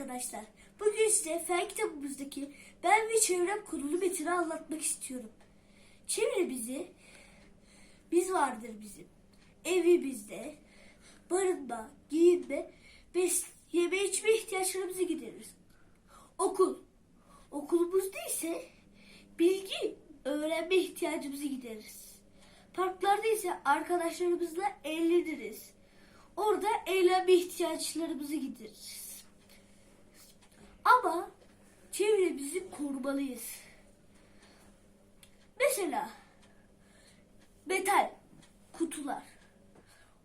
arkadaşlar. Bugün size fen kitabımızdaki ben ve çevrem kurulu metini anlatmak istiyorum. Çevre bizi, biz vardır bizim. Evi bizde, barınma, giyinme, bes, yeme içme ihtiyaçlarımızı gideririz. Okul, okulumuzda ise bilgi, öğrenme ihtiyacımızı gideririz. Parklarda ise arkadaşlarımızla eğleniriz. Orada eğlenme ihtiyaçlarımızı gideririz. Ama çevremizi korumalıyız. Mesela metal kutular.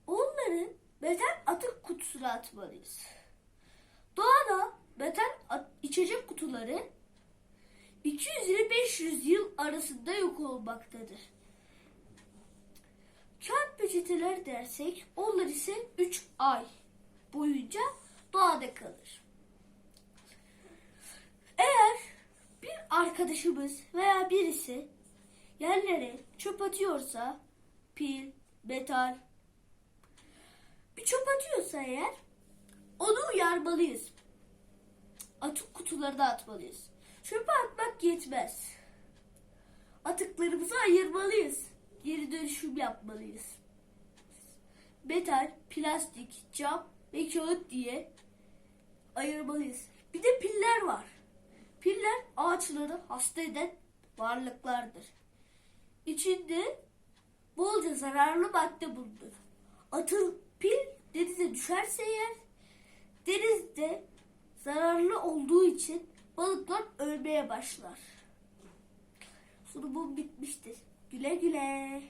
Onları metal atık kutusuna atmalıyız. Doğada metal içecek kutuları 200 ile 500 yıl arasında yok olmaktadır. Kağıt peçeteler dersek onlar ise 3 ay boyunca doğada kalır. Eğer bir arkadaşımız veya birisi yerlere çöp atıyorsa pil, metal bir çöp atıyorsa eğer onu uyarmalıyız. Atık kutularına atmalıyız. Çöpe atmak yetmez. Atıklarımızı ayırmalıyız. Geri dönüşüm yapmalıyız. Metal, plastik, cam ve kağıt diye ayırmalıyız. Bir de piller var. Piller ağaçları hasta eden varlıklardır. İçinde bolca zararlı madde bulunur. Atıl pil denize düşerse eğer denizde zararlı olduğu için balıklar ölmeye başlar. Sunumum bitmiştir. Güle güle.